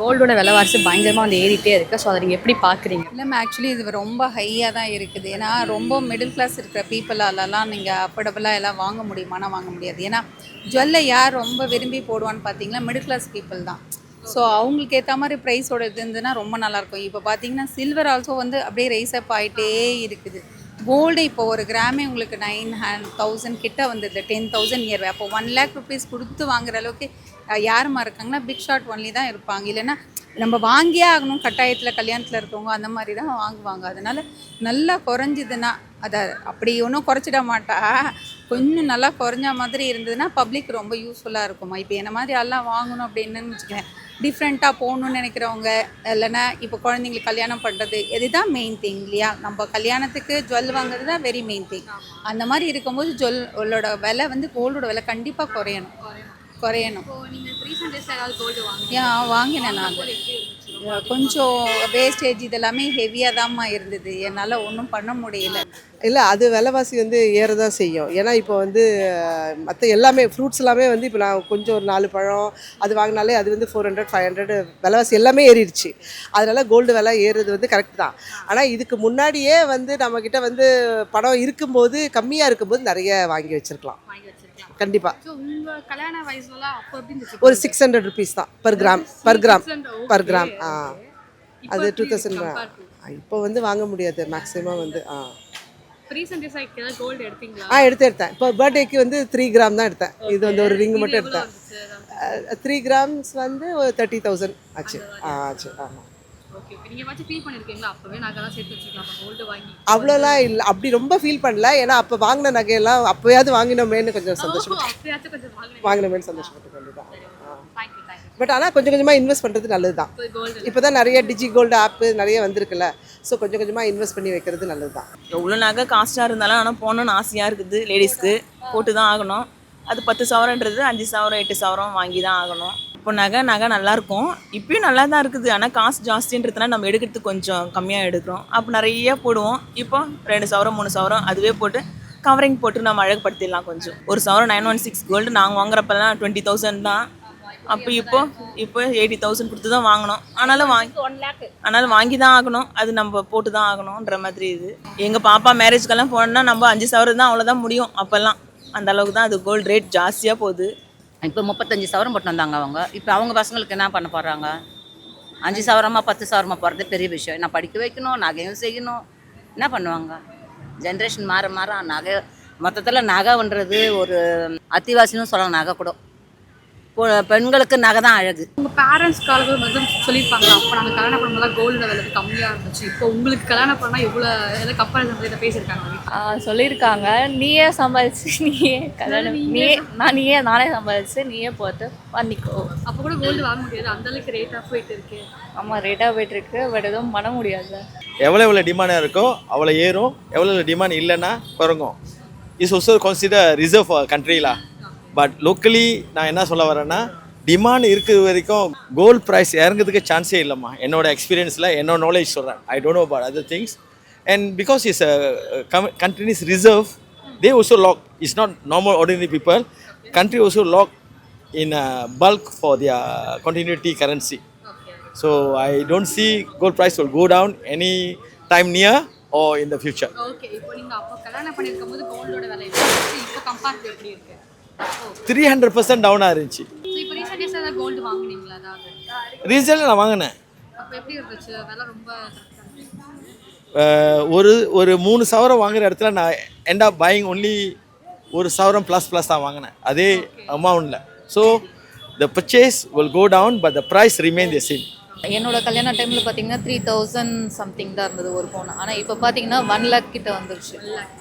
கோல்டோட விலைவாசி பயங்கரமாக வந்து ஏறிட்டே இருக்கு. ஸோ அதை நீங்கள் எப்படி பார்க்குறீங்க இல்லை ஆக்சுவலி இது ரொம்ப ஹையாக தான் இருக்குது. ஏன்னா ரொம்ப மிடில் கிளாஸ் இருக்கிற பீப்புளாலலாம் நீங்கள் அஃபோர்டபுளாக எல்லாம் வாங்க முடியுமானா வாங்க முடியாது. ஏன்னா ஜுவல்லை யார் ரொம்ப விரும்பி போடுவான்னு பார்த்தீங்கன்னா மிடில் கிளாஸ் பீப்புள் தான். ஸோ அவங்களுக்கு ஏற்ற மாதிரி ப்ரைஸோட இது இருந்ததுன்னா ரொம்ப நல்லாயிருக்கும் இப்போ பார்த்தீங்கன்னா சில்வர் ஆல்சோ வந்து அப்படியே ரைஸ் அப் ஆகிட்டே இருக்குது. கோல்டு இப்போ ஒரு கிராமே உங்களுக்கு நைன் ஹண்ட் தௌசண்ட் கிட்ட வந்தது. டென் தௌசண்ட் இயர் அப்போ ஒன் லேக் ருபீஸ் கொடுத்து வாங்குற அளவுக்கு யாருமா இருக்காங்கன்னா பிக் ஷாட் ஒன்லி தான் இருப்பாங்க. இல்லைன்னா நம்ம வாங்கியே ஆகணும். கட்டாயத்தில் கல்யாணத்தில் இருக்கவங்க அந்த மாதிரி தான் வாங்குவாங்க. அதனால் நல்லா குறைஞ்சிதுன்னா அதை அப்படி ஒன்றும் குறைச்சிட மாட்டா. கொஞ்சம் நல்லா குறைஞ்ச மாதிரி இருந்ததுன்னா பப்ளிக் ரொம்ப யூஸ்ஃபுல்லாக இருக்குமா இப்போ என்ன மாதிரி எல்லாம் வாங்கணும் அப்படின்னு வச்சுக்கிறேன் டிஃப்ரெண்ட்டாக போகணுன்னு நினைக்கிறவங்க இல்லைன்னா இப்போ குழந்தைங்களுக்கு கல்யாணம் பண்ணுறது இதுதான் மெயின் திங் இல்லையா? நம்ம கல்யாணத்துக்கு ஜுவல் வாங்குறது தான் வெரி மெயின் திங் அந்த மாதிரி இருக்கும்போது ஜுவல்லோட விலை வந்து கோல்டோட விலை கண்டிப்பாக குறையணும். குறையணும். ஏன் வாங்கினேன் நான். கொஞ்சம் வேஸ்டேஜ் இதெல்லாமே ஹெவியாக தான்மா இருந்தது. என்னால் ஒன்றும் பண்ண முடியல. இல்லை அது விலைவாசி வந்து ஏறதான் செய்யும். ஏன்னா இப்போ வந்து மற்ற எல்லாமே ஃப்ரூட்ஸ் எல்லாமே வந்து இப்போ நான் கொஞ்சம் ஒரு நாலு பழம் அது வாங்கினாலே அது வந்து ஃபோர் ஹண்ட்ரட் ஃபைவ் ஹண்ட்ரட் விலைவாசி எல்லாமே ஏறிடுச்சு. அதனால கோல்டு விலை ஏறுறது வந்து கரெக்ட் தான். ஆனால் இதுக்கு முன்னாடியே வந்து நம்மக்கிட்ட வந்து பணம் இருக்கும்போது கம்மியாக இருக்கும்போது நிறைய வாங்கி வச்சுருக்கலாம். வாங்கி வச்சிருக்கலாம் கண்டிப்பாக ஒரு சிக்ஸ் ஹண்ட்ரட் ருபீஸ் தான் per gram per gram per gram ஆ. அது டூ தௌசண்ட் இப்போ வந்து வாங்க முடியாது மேக்ஸிமம் வந்து ஆ. ஆ எடுத்து எடுத்தேன். இப்போ பர்த்டேக்கு வந்து த்ரீ கிராம் தான் எடுத்தேன். இது வந்து ஒரு ரிங் மட்டும் எடுத்தேன். த்ரீ கிராம்ஸ் வந்து ஒரு தேர்ட்டி தௌசண்ட் ஆச்சு. ஆ ஆச்சு ஆமாம் அவ்வளோலாம் இல்லை. அப்படி ரொம்ப ஃபீல் பண்ணல. ஏன்னா அப்போ வாங்கின நகையெல்லாம் அப்போயாவது வாங்கினோமேன்னு கொஞ்சம் சந்தோஷப்பட்டு வாங்கினோமேன்னு சந்தோஷப்பட்டு கண்டிப்பாக பட் ஆனால் கொஞ்சம் கொஞ்சமாக இன்வெஸ்ட் பண்ணுறது நல்லது தான் இப்போ தான் நிறைய டிஜி கோல்டு ஆப்பு நிறைய வந்திருக்குல்ல. ஸோ கொஞ்சம் கொஞ்சமாக இன்வெஸ்ட் பண்ணி வைக்கிறது நல்லது தான் எவ்வளோ நகை காஸ்ட்டாக இருந்தாலும் ஆனால் போகணுன்னு ஆசையாக இருக்குது லேடிஸ்க்கு போட்டு தான் ஆகணும். அது பத்து சவரன்றது அஞ்சு சவரம் எட்டு சவரம் வாங்கி தான் ஆகணும். இப்போ நகை நகை நல்லாயிருக்கும். இப்பயும் நல்லா தான் இருக்குது. ஆனால் காசு ஜாஸ்தின்றதுனால நம்ம எடுக்கிறதுக்கு கொஞ்சம் கம்மியாக எடுக்கிறோம். அப்போ நிறைய போடுவோம். இப்போ ரெண்டு சவரம் மூணு சவரம் அதுவே போட்டு கவரிங் போட்டு நம்ம அழகுபடுத்திடலாம் கொஞ்சம். ஒரு சவரம் நைன் ஒன் சிக்ஸ் கோல்டு நாங்கள் வாங்குறப்பெல்லாம் டுவெண்ட்டி தௌசண்ட் தான். அப்போ இப்போ இப்போ எயிட்டி தௌசண்ட் கொடுத்து தான் வாங்கினோம். ஆனாலும் வாங்கி ஆனாலும் வாங்கி தான் ஆகணும். அது நம்ம போட்டு தான் ஆகணுன்ற மாதிரி இது. எங்கள் பாப்பா மேரேஜ்க்கெல்லாம் போனோம்னா நம்ம அஞ்சு சவரம் தான் அவ்வளோதான் முடியும். அப்போல்லாம் அந்த அளவுக்கு தான் அது கோல்டு ரேட் ஜாஸ்தியாக போகுது. இப்போ முப்பத்தஞ்சு சவரம் போட்டு வந்தாங்க அவங்க. இப்போ அவங்க பசங்களுக்கு என்ன பண்ண போகிறாங்க அஞ்சு சவரமாக பத்து சவரமாக போகிறது பெரிய விஷயம். நான் படிக்க வைக்கணும் நகையும் செய்யணும். என்ன பண்ணுவாங்க? ஜென்ரேஷன் மாற மாற நகை மொத்தத்தில் நகைன்றது ஒரு அத்திவாசின்னு சொல்லலாம் நகை கூட. பெண்களுக்கு நகை தான் அழகு. உங்கள் பேரண்ட்ஸ் காலங்கள் வந்து சொல்லியிருப்பாங்களா? அப்போ நாங்கள் கல்யாணம் பண்ணும்போது கோல்டு விலை கம்மியாக இருந்துச்சு. இப்போ உங்களுக்கு கல்யாணம் பண்ணால் எவ்வளோ எதாவது கப்பல் இதை பேசியிருக்காங்க சொல்லியிருக்காங்க. நீயே சம்பாதிச்சு நீயே கல்யாணம் நீயே நான் நீயே நானே சம்பாதிச்சு நீயே போட்டு பண்ணிக்கோ அப்போ கூட கோல்டு வாங்க முடியாது. அந்த அளவுக்கு ரேட்டாக போயிட்டு இருக்கு. ஆமாம் ரேட்டாக போயிட்டுருக்கு பட் எதுவும் பண்ண முடியாது. எவ்வளோ எவ்வளோ டிமாண்டாக இருக்கோ அவ்வளோ ஏறும். எவ்வளோ எவ்வளோ டிமாண்ட் இல்லைன்னா குறங்கும் இஸ் ஆல்சோ கன்சிடர் ரிசர்வ் கண்ட்ரிலா பட் லோக்கலி நான் என்ன சொல்ல வரேன்னா டிமாண்ட் இருக்கிற வரைக்கும் கோல்ட் ப்ரைஸ் இறங்குறதுக்கு சான்ஸே இல்லைம்மா. என்னோட எக்ஸ்பீரியன்ஸில் என்னோட நாலேஜ் சொல்கிறேன் I don't know about other things and because is country reserve they also lock is not normal ordinary people country also lock in a bulk for their continuity currency so I don't see gold price will go down any time near or in the okay இப்போ நீங்கள் அப்போ கல்யாணம் பண்ணியிருக்கும் போது கோல்டோட விலை இப்போ compare எப்படி இருக்குது three hundred percent டவுனாக இருந்துச்சு. ஸோ இப்போ ரீசெண்ட் டேஸ் ஏதாவது கோல்டு வாங்குனீங்களா? அதாவது ரீசனில் நான் வாங்கினேன். அப்போ எப்படி இருந்துச்சு? விலை ரொம்ப அஹ் ஒரு ஒரு மூணு சவரம் வாங்குற இடத்துல நான் எண்ட் ஆஃப் பையிங் ஒன்லி ஒரு சவரம் ப்ளஸ் ப்ளஸ் தான் வாங்கினேன். அதே அமௌண்ட்டில் so the purchase will go down but the price remain the same. என்னோட கல்யாண டைமில் பார்த்தீங்கன்னா த்ரீ தௌசண்ட் சம்திங் தான் இருந்தது ஒரு பவுன் ஆனால் இப்போ பார்த்தீங்கன்னா ஒன் லேக் கிட்ட வந்துருச்சு.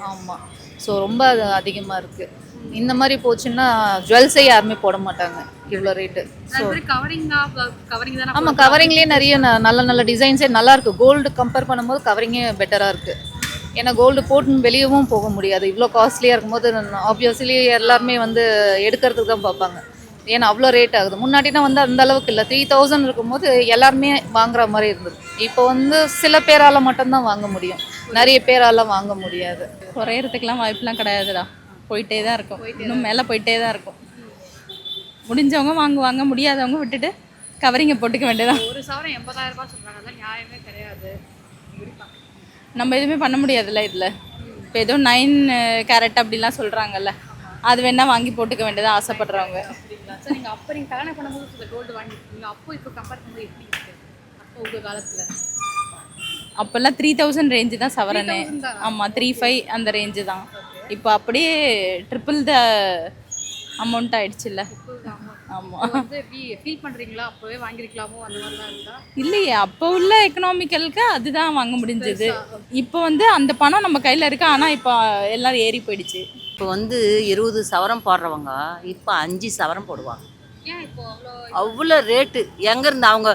ஆமாம் ஸோ ரொம்ப அது அதிகமாக இருக்குது இந்த மாதிரி போச்சுன்னா ஜுவல்ஸே யாருமே போட மாட்டாங்க. இவ்வளோ ரேட்டு ஸோ கவரிங்காக கவரிங் தானே ஆமாம் கவரிங்லேயே நிறைய நல்ல நல்ல டிசைன்ஸே நல்லா இருக்கு. கோல்டு கம்பேர் பண்ணும்போது கவரிங்கே பெட்டராக இருக்குது ஏன்னா கோல்டு போட்டு வெளியவும் போக முடியாது. இவ்வளோ காஸ்ட்லியாக இருக்கும்போது ஆப்வியஸ்லி எல்லாருமே வந்து எடுக்கிறதுக்கு தான் பார்ப்பாங்க. ஏன்னா அவ்வளோ ரேட் ஆகுது. முன்னாடினா வந்து அந்த அளவுக்கு இல்லை. த்ரீ தௌசண்ட் இருக்கும்போது எல்லாருமே வாங்குற மாதிரி இருந்தது. இப்போ வந்து சில பேரால் மட்டும்தான் வாங்க முடியும். நிறைய பேரால வாங்க முடியாது. குறையறதுக்கெல்லாம் வாய்ப்புலாம் கிடையாதுடா. போயிட்டே தான் இருக்கும். இன்னும் மேலே போயிட்டே தான் இருக்கும். முடிஞ்சவங்க வாங்குவாங்க முடியாதவங்க விட்டுட்டு கவரிங்கை போட்டுக்க வேண்டியதான் ஒரு சவரம் எண்பதாயிரம் ரூபாய் சொல்றாங்க அதெல்லாம் நியாயமே கிடையாது. நம்ம எதுவுமே பண்ண முடியாதுல்ல இதில். இப்போ ஏதோ நைன் கேரட் அப்படிலாம் சொல்கிறாங்கல்ல அது வேணால் வாங்கி போட்டுக்க வேண்டியதான் ஆசைப்படுறவங்க. அப்ப நீங்க கல்யாணம் பண்ணும்போது இந்த கோல்டு வாங்கிருக்கீங்க. அப்போ இப்போ கம்பேர் பண்ணும்போது எப்படி இருக்கு? அப்போ உங்க காலத்துல? அப்போல்லாம் த்ரீ தௌசண்ட் ரேஞ்சு தான் சவரனே. 3000 தானா? ஆமாம் த்ரீ ஃபைவ் அந்த ரேஞ்சு தான். இப்போ அப்படியே ட்ரிபிள் த அமௌண்ட் ஆயிடுச்சுல்ல. ஆமாம் இப்போ வந்து எப்படி ஃபீல் பண்றீங்களா அப்பவே வாங்கிருக்கலாமோ அந்த மாதிரிலாம் இருக்கா இல்லையே அப்போ உள்ள எக்கனாமிக்கலுக்கு அதுதான் வாங்க முடிஞ்சது. இப்போ வந்து அந்த பணம் நம்ம கையில் இருக்கு ஆனால் இப்போ எல்லாம் ஏறி போயிடுச்சு. இப்போ வந்து இருபது சவரம் போடுறவங்க இப்போ அஞ்சு சவரம் போடுவாங்க. ஏன் இப்போ அவ்வளோ அவ்வளோ ரேட்டு எங்கேருந்து அவங்க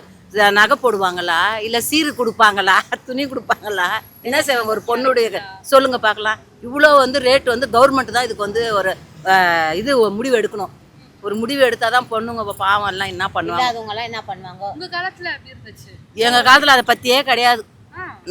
நகை போடுவாங்களா? இல்லை சீரு கொடுப்பாங்களா? துணி கொடுப்பாங்களா? என்ன செய்வாங்க ஒரு பொண்ணுடைய சொல்லுங்க பார்க்கலாம். இவ்வளோ வந்து ரேட் வந்து கவர்மெண்ட் தான் இதுக்கு வந்து ஒரு இது முடிவு எடுக்கணும். ஒரு முடிவு எடுத்தால் தான் பொண்ணுங்க பாவம் எல்லாம் என்ன பண்ணுவாங்க? இல்லாதவங்கலாம் என்ன பண்ணுவாங்க? உங்க காலத்துல எப்படி இருந்துச்சு? எங்கள் காலத்தில் அதை பற்றியே கிடையாது.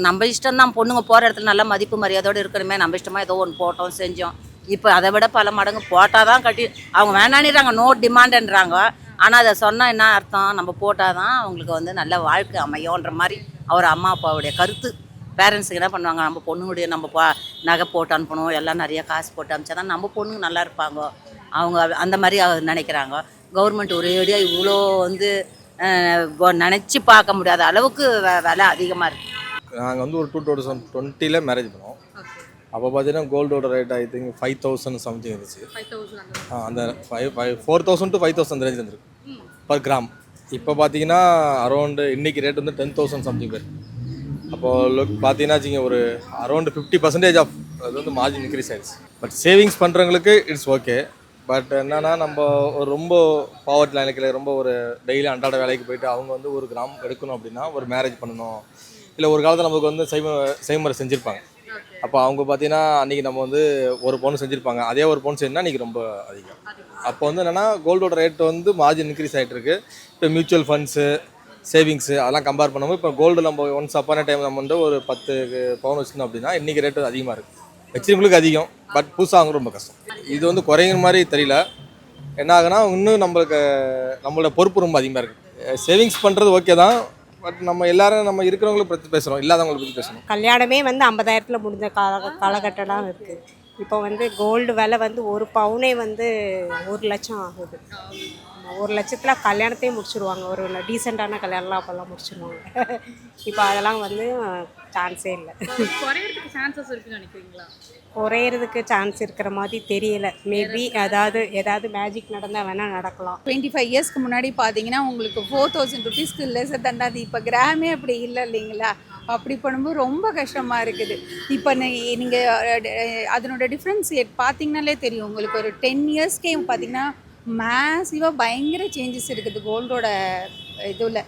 நம்ம இஷ்டம் தான் பொண்ணுங்க போகிற இடத்துல நல்ல மதிப்பு மரியாதையோடு இருக்கணுமே. நம்ம இஷ்டமாக ஏதோ ஒன்று போட்டோம் செஞ்சோம். இப்போ அதை விட பல மடங்கு போட்டால் தான் கட்டி அவங்க வேணான்னுறாங்க நோ டிமாண்டுன்றாங்க ஆனால் அதை சொன்னால் என்ன அர்த்தம்? நம்ம போட்டால் தான் அவங்களுக்கு வந்து நல்ல வாழ்க்கை அமையோன்ற மாதிரி அவர் அம்மா அப்பாவுடைய கருத்து. பேரண்ட்ஸுக்கு என்ன பண்ணுவாங்க? நம்ம பொண்ணுங்களுடைய நம்ம பா நகை போட்டு அனுப்பணும் எல்லாம் நிறைய காசு போட்டு அனுப்பிச்சா தான் நம்ம பொண்ணுங்க நல்லா இருப்பாங்க. அவங்க அந்த மாதிரி அவங்க நினைக்கிறாங்க. கவர்மெண்ட் ஒரேடியாக இவ்வளோ வந்து நினச்சி பார்க்க முடியாத அளவுக்கு வெ- விலை அதிகமாக இருக்குது நாங்கள் வந்து ஒரு டூ தௌசண்ட் டுவெண்ட்டியில் மேரேஜ் பண்ணோம். அப்போ பார்த்தீங்கன்னா கோல்டோட rate I think five thousand something இருந்துச்சு. ஃபைவ் தௌசண்ட் அந்த மாதிரி ஆ, அந்த five five four thousand to five thousand range இருந்திருக்கு. பர் கிராம் இப்போ பார்த்தீங்கன்னா அரௌண்டு இன்னைக்கு ரேட் வந்து டென் தௌசண்ட் சம்திங் பேர். அப்போது லுக் பார்த்தீங்கன்னா வச்சுங்க ஒரு அரௌண்டு ஃபிஃப்டி பர்சன்டேஜ் ஆஃப் அது வந்து மார்ஜின் இன்க்ரீஸ் ஆயிடுச்சு. பட் சேவிங்ஸ் பண்ணுறவங்களுக்கு இட்ஸ் ஓகே பட் என்னென்னா நம்ம ஒரு ரொம்ப பாவர்ட்டி லைனுக்கு ரொம்ப ஒரு டெய்லி அன்றாட வேலைக்கு போயிட்டு அவங்க வந்து ஒரு கிராம் எடுக்கணும் அப்படின்னா ஒரு மேரேஜ் பண்ணணும். இல்லை ஒரு காலத்தில் நமக்கு வந்து செய்ம செய்முறை செஞ்சுருப்பாங்க. அப்போ அவங்க பார்த்தீங்கன்னா அன்றைக்கி நம்ம வந்து ஒரு பவுன் செஞ்சுருப்பாங்க. அதே ஒரு பவுன் செய்யணும்னா இன்றைக்கி ரொம்ப அதிகம். அப்போ வந்து என்னென்னா கோல்டோட ரேட் வந்து மார்ஜின் இன்க்ரீஸ் ஆகிட்டு இருக்கு. இப்போ மியூச்சுவல் ஃபண்ட்ஸு சேவிங்ஸு அதெல்லாம் கம்பேர் பண்ணும்போது இப்போ கோல்டு நம்ம ஒன்ஸ் அப்பான டைம் நம்ம வந்து ஒரு பத்து பவுன் வச்சுருந்தோம் அப்படின்னா இன்றைக்கி ரேட்டு அதிகமாக இருக்குது வச்சிருக்கவங்களுக்கு அதிகம். பட் புதுசாக வாங்க ரொம்ப கஷ்டம். இது வந்து குறைங்கிற மாதிரி தெரியல. என்ன ஆகுனா இன்னும் நம்மளுக்கு நம்மளோட பொறுப்பு ரொம்ப அதிகமாக இருக்குது சேவிங்ஸ் பண்ணுறது ஓகே தான். பட் நம்ம எல்லாரும் நம்ம இருக்கிறவங்கள பற்றி பேசுகிறோம் இல்லாதவங்களை பற்றி பேசணும் கல்யாணமே வந்து ஐம்பதாயிரத்தில் முடிஞ்ச கால காலகட்டம் இருக்குது இப்போ வந்து கோல்டு விலை வந்து ஒரு பவுனே வந்து ஒரு லட்சம் ஆகுது. ஒரு லட்சத்தில் கல்யாணத்தையும் முடிச்சிருவாங்க. ஒரு டீசெண்டான கல்யாணம்லாம் அப்போல்லாம் முடிச்சிருவாங்க. இப்போ அதெல்லாம் வந்து சான்ஸே இல்லை. குறையறதுக்கு சான்சஸ் இருக்குன்னு நினைக்கிறீங்களா? குறையிறதுக்கு சான்ஸ் இருக்கிற மாதிரி தெரியல. மேபி அதாவது ஏதாவது மேஜிக் நடந்தால் வேணால் நடக்கலாம். டுவெண்ட்டி ஃபைவ் இயர்ஸ்க்கு முன்னாடி பார்த்தீங்கன்னா உங்களுக்கு ஃபோர் தௌசண்ட் ருபீஸ்க்கு லெஸர் தண்டாது இப்போ கிராமே அப்படி இல்லை இல்லைங்களா? அப்படி பண்ணும்போது ரொம்ப கஷ்டமாக இருக்குது. இப்போ நீங்கள் அதனோட டிஃப்ரென்ஸ் பார்த்தீங்கனாலே தெரியும். உங்களுக்கு ஒரு டென் இயர்ஸ்க்கே பார்த்தீங்கன்னா மேசிவாக பயங்கர சேஞ்சஸ் இருக்குது கோல்டோட இதில்.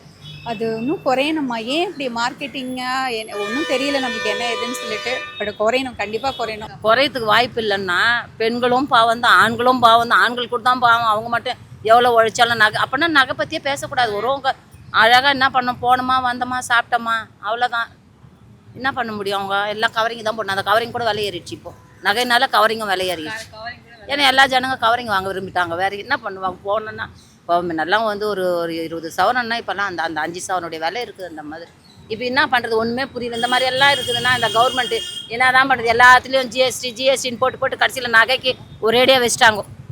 அது இன்னும் குறையணுமா? ஏன் இப்படி மார்க்கெட்டிங்காக ஒன்றும் தெரியல நமக்கு என்ன எதுன்னு சொல்லிட்டு பட் குறையணும் கண்டிப்பாக குறையணும். குறையத்துக்கு வாய்ப்பு இல்லைன்னா பெண்களும் பாவம் தான் ஆண்களும் பாவம் தான் ஆண்கள் கூட தான் பாவம் அவங்க மட்டும் எவ்வளோ உழைச்சாலும் நகை அப்படின்னா நகை பற்றியே பேசக்கூடாது. ஒரு அழகாக என்ன பண்ணோம் போனோமா வந்தோமா சாப்பிட்டோமா? அவ்வளோதான் என்ன பண்ண முடியும் அவங்க? எல்லாம் கவரிங் தான் போடணும். அந்த கவரிங் கூட விலை ஏறிடுச்சு இப்போ. நகைனால கவரிங்கும் விலை ஏறிடுச்சு. ஏன்னா எல்லா ஜனங்க கவரிங் வாங்க விரும்பிட்டாங்க. வேற என்ன பண்ணுவாங்க? போனோன்னா இப்போ முன்னெல்லாம் வந்து ஒரு ஒரு இருபது சவரம்னா இப்போல்லாம் அந்த அந்த அஞ்சு சவரனுடைய விலை இருக்குது அந்த மாதிரி. இப்போ என்ன பண்ணுறது ஒன்றுமே புரியல. இந்த மாதிரி எல்லாம் இருக்குதுன்னா இந்த கவர்மெண்ட்டு என்ன தான் பண்ணுறது எல்லாத்துலேயும் ஜிஎஸ்டி ஜிஎஸ்டின்னு போட்டு போட்டு கடைசியில் நகைக்கு ஒரேடியாக வச்சுட்டாங்க.